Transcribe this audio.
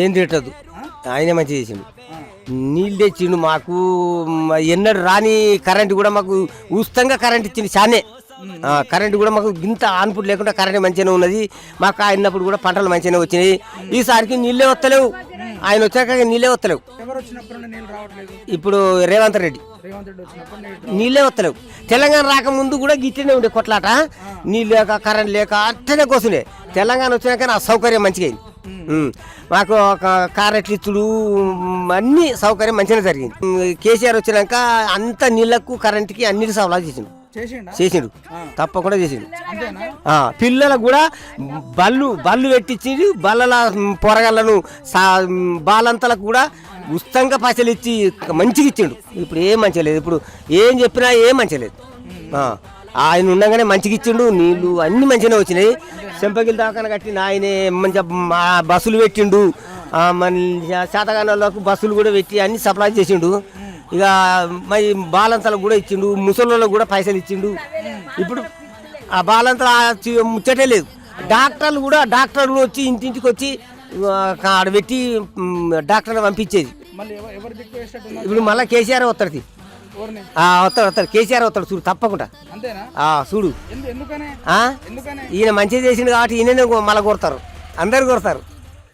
ఏం తిట్టదు. ఆయనే మంచి చేసిండు. నీళ్ళు తెచ్చిండు మాకు ఎన్నడు రాని కరెంట్ కూడా మాకు ఉచితంగా కరెంట్ ఇచ్చింది చానే కరెంట్ కూడా మాకు ఇంత ఆన్పుట్ లేకుండా కరెంట్ మంచిగానే ఉన్నది. మాకు అయినప్పుడు కూడా పంటలు మంచిగానే వచ్చినాయి. ఈసారికి నీళ్ళే వస్తలేవు. ఆయన వచ్చాక నీళ్ళే వస్తలేవు. ఇప్పుడు రేవంత్ రెడ్డి. నీళ్ళే వస్తలేవు. తెలంగాణ రాకముందు కూడా గిట్లనే ఉండే కొట్లాట. నీళ్ళు లేక కరెంట్ లేక అట్టనే కోసుండే. తెలంగాణ వచ్చినాక నా సౌకర్యం మంచిగా అయింది. మాకు ఒక కారెట్లు ఇచ్చుడు అన్ని సౌకర్యం మంచిగా జరిగింది. కేసీఆర్ వచ్చినాక అంత నీళ్ళకు కరెంట్కి అన్నిటి సవలా చేసిండు. చేసిండా? తప్పకుండా చేసిండు. పిల్లలకు కూడా బళ్ళు బళ్ళు పెట్టించి బల్లల పొరగళ్ళను బాలంతలకు కూడా ఉచితంగా పైసలు ఇచ్చి మంచిగా ఇచ్చిండు. ఇప్పుడు ఏం మంచిగా లేదు. ఇప్పుడు ఏం చెప్పినా ఏం మంచిగా లేదు. ఆయన ఉండగానే మంచిగా ఇచ్చిండు నీళ్ళు అన్ని మంచిగానే వచ్చినాయి. చెంపగిల్ దాకా కట్టిన ఆయనే మంచిగా బస్సులు పెట్టిండు. మన శాతగానాలకు బస్సులు కూడా పెట్టి అన్ని సప్లై చేసిండు. ఇక మరి బాలంతలకు కూడా ఇచ్చిండు ముసళ్ళకు కూడా పైసలు ఇచ్చిండు. ఇప్పుడు ఆ బాలంతల ముచ్చటే లేదు. డాక్టర్లు కూడా డాక్టర్లు వచ్చి ఇంటింటికి వచ్చి ఆడ పెట్టి డాక్టర్ని పంపించేది. ఇప్పుడు మళ్ళీ కేసీఆర్ ఎవరిని వస్తాడు వస్తాడు. కేసీఆర్ వస్తాడు చూడు తప్పకుండా. చూడు. ఈయన మంచిగా చేసిండు కాబట్టి ఈయననే మళ్ళీ కొడతారు. అందరు కొడతారు.